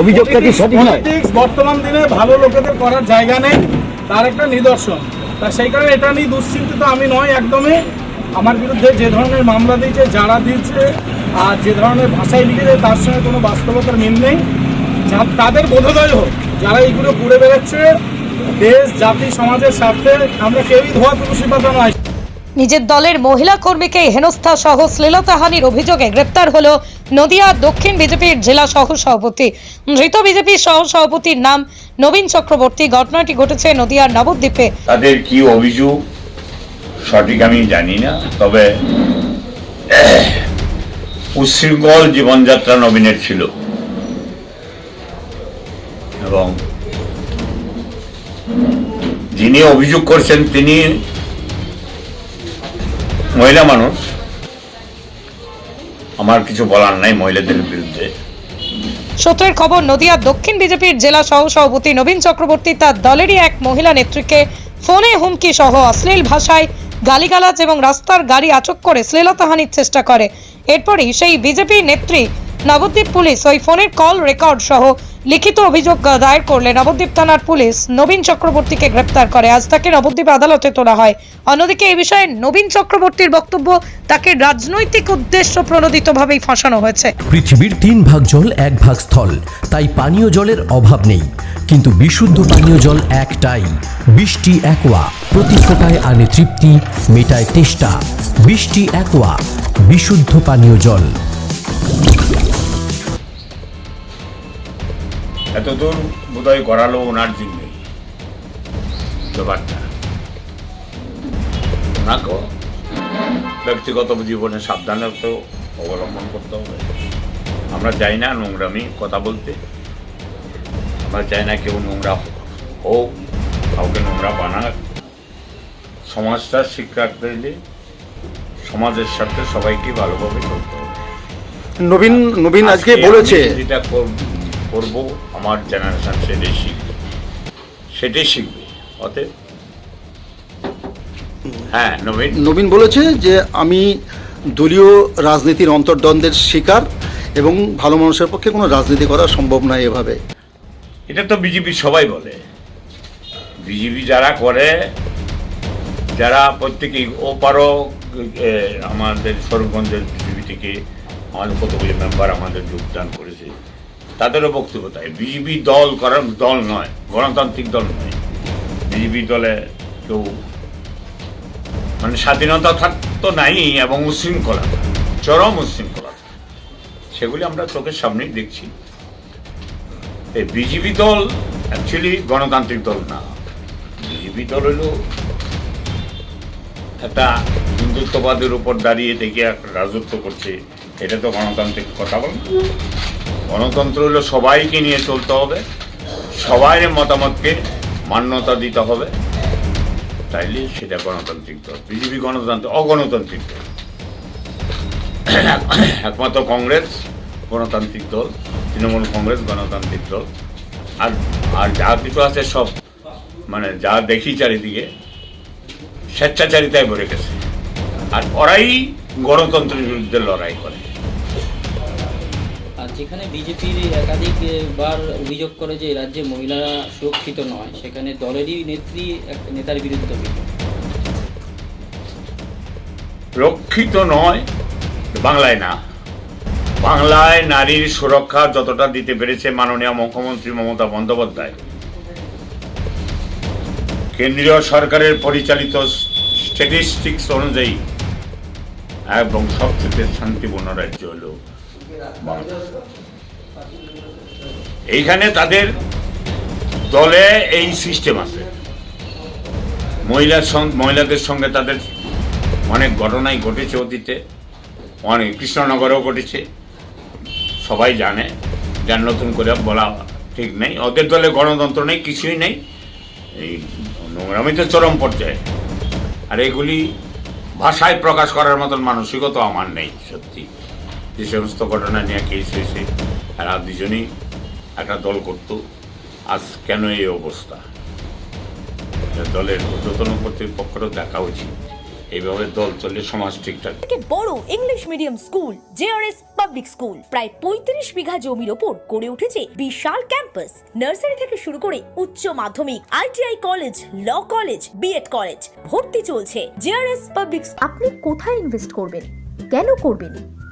অভিযোগটা কি সঠিক পলিটিক্স বর্তমান দিনে ভালো লোকেদের করার জায়গা নেই, তার একটা নিদর্শন। তা সেই কারণে এটা নিয়ে দুশ্চিন্তিত আমি নয় একদমই। আমার বিরুদ্ধে যে ধরনের মামলা দিয়েছে, যারা দিয়েছে, আর যে ধরনের ভাষায় লিখেছে, তার সঙ্গে কোনো বাস্তবতার মিল নেই। তাদের বোধোদয় হোক, যারা এইগুলো ঘুরে বেড়াচ্ছে, দেশ, জাতি, সমাজের স্বার্থে আমরা কেউই ধোয়া তুলসী পাতা নয়। নিজের দলের মহিলা কর্মীকে হেনস্থা সহ শ্লীলতাহানির অভিযোগে গ্রেপ্তার হল নদিয়া দক্ষিণ বিজেপির জেলা সহ সভাপতি ধৃত বিজেপির সহ সভাপতির নাম নবীন চক্রবর্তী। ঘটনাটি ঘটেছে নদিয়ার নবদ্বীপে। তাদের কি অভিযোগ? সঠিক আমি জানি না, তবে উচ্ছৃঙ্খল জীবনযাত্রা নবীনের ছিল। এবং যিনি অভিযোগ করছেন তিনি মহিলা মানুষ, আমার কিছু বলার নাই মহিলাদের বিরুদ্ধে। সূত্রের খবর, নদিয়ার দক্ষিণ বিজেপির জেলা সহ সভাপতি নবীন চক্রবর্তী তার দলেরই এক মহিলা নেত্রীকে ফোনে হুমকি সহ অশ্লীল ভাষায় গালিগালাজ এবং রাস্তার গাড়ি আচক করে শ্লীলতাহানির চেষ্টা করে। এরপরই সেই বিজেপি নেত্রী নবদ্বীপ পুলিশ ওই ফোনের কল রেকর্ড সহ লিখিত অভিযোগ দায়ের করলে নবদ্বীপ থানার পুলিশ। নবীন চক্রবর্তীকে গ্রেপ্তার করে। আজ তাকে নবদ্বীপ আদালতে তোলা হয়। অন্যদিকে এই বিষয়ে নবীন চক্রবর্তীর বক্তব্য তাকে রাজনৈতিক উদ্দেশ্য প্রণোদিতভাবেই ফাঁসানো হয়েছে। পৃথিবীর তিন ভাগ জল, এক ভাগ স্থল। তাই পানীয় জলের অভাব নেই। কিন্তু বিশুদ্ধ পানীয় জল একটাই। বৃষ্টি, একোয়া। প্রতি ফোটায় আনে তৃপ্তি, মেটায় তেষ্টা। বৃষ্টি, একোয়া। বিশুদ্ধ পানীয় জল। এত দূর বোধহয় গড়ালো ওনার জন্যই ব্যাপারটা। ওনাকেও ব্যক্তিগত জীবনে সাবধানতা অবলম্বন করতে হবে। আমরা চাই না নোংরামি কথা বলতে। আমরা চাই না কেউ নোংরা হোক কাউকে নোংরা বানাক। সমাজটা শিক্ষা রাখতে হলে সমাজের সাথে সবাইকে ভালোভাবে চলতে হবে। নবীন নবীন আজকে বলেছে যেটা কর- করব আমার জেনারেশন সেটাই শিখবে। সেটাই শিখবে। অতএব হ্যাঁ নবীন। নবীন বলেছে যে আমি দলীয় রাজনীতির অন্তর্দ্বন্দ্বের শিকার এবং ভালো মানুষের পক্ষে কোনো রাজনীতি করা সম্ভব নয় এভাবে। এটা তো বিজেপি সবাই বলে। বিজেপি যারা করে যারা প্রত্যেকেই ওপারও এ, আমাদের সরগঞ্জের বিজেপি থেকে আমাদের কতগুলি মেম্বার আমাদের যোগদান করেছে। তাদেরও বক্তব্য তাই। বিজেপি দল করার দল নয়, গণতান্ত্রিক দল নয়। বিজেপি দলে কেউ মানে স্বাধীনতা থাকতো নাই এবং উশৃঙ্খলতা চরম উশৃঙ্খলতা সেগুলি আমরা চোখের সামনেই দেখছি। এই বিজেপি দল অ্যাকচুয়ালি গণতান্ত্রিক দল না। বিজেপি দল হলো একটা হিন্দুত্ববাদের উপর দাঁড়িয়ে একটা রাজত্ব করছে। এটা তো গণতান্ত্রিক কথা বল। গণতন্ত্র হলো সবাইকে নিয়ে চলতে হবে। সবাই মতামতকে মান্যতা দিতে হবে। তাইলে সেটা গণতান্ত্রিক দল, বিজেপি গণতান্ত্রিক, অগণতান্ত্রিক দল। একমাত্র কংগ্রেস, গণতান্ত্রিক দল, তৃণমূল কংগ্রেস, গণতান্ত্রিক দল। আর আর যা কিছু আছে সব মানে যা দেখি চারিদিকে, স্বেচ্ছাচারিতায় ভরে গেছে। আর ওরাই গণতন্ত্রের বিরুদ্ধে লড়াই করে। যেখানে বিজেপির একাধিক বার অভিযোগ করে যে রাজ্যে মহিলারা সুরক্ষিত নয়, সেখানে দলেরই নেত্রী নেতার বিরুদ্ধে অভিযোগ। রক্ষিত নয়, বাংলায় না। বাংলায় নারীর সুরক্ষা যতটা দিতে পেরেছে মাননীয় মুখ্যমন্ত্রী মমতা বন্দ্যোপাধ্যায়। কেন্দ্রীয় সরকারের পরিচালিত স্ট্যাটিস্টিক্স অনুযায়ী এবং সবচেয়ে শান্তিপূর্ণ রাজ্য হল এইখানে তাদের দলে এই সিস্টেম আছে। মহিলার মহিলাদের সঙ্গে তাদের অনেক ঘটনাই ঘটেছে অতীতে। অনেক কৃষ্ণনগরেও ঘটেছে। সবাই জানে। যার নতুন করে বলা ঠিক নেই। ওদের দলে গণতন্ত্র নেই, কিছুই নেই। এই নোংরামি তো চরম পর্যায়ে। আর এগুলি ভাষায় প্রকাশ করার মতন মানসিকতা আমার নেই, সত্যি। যে সমস্ত ঘটনা নিয়ে কেস হয়েছে আর আর দুজনেই একটা দল করত। আজ কেন এই অবস্থা? দলের ঊর্ধ্বতন কর্তৃপক্ষেরও দেখা উচিত। এইভাবে দল চললে সমাজ ঠিকঠাক থেকে বড় English medium school JRS public school প্রায় পঁয়ত্রিশ বিঘা জমির ওপর গড়ে উঠেছে বিশাল ক্যাম্পাস নার্সারি থেকে শুরু করে উচ্চ মাধ্যমিক ITI college law college BEd college ভর্তি চলছে জেআরএস পাবলিক আপনি কোথায় ইনভেস্ট করবেন? কেন করবেন?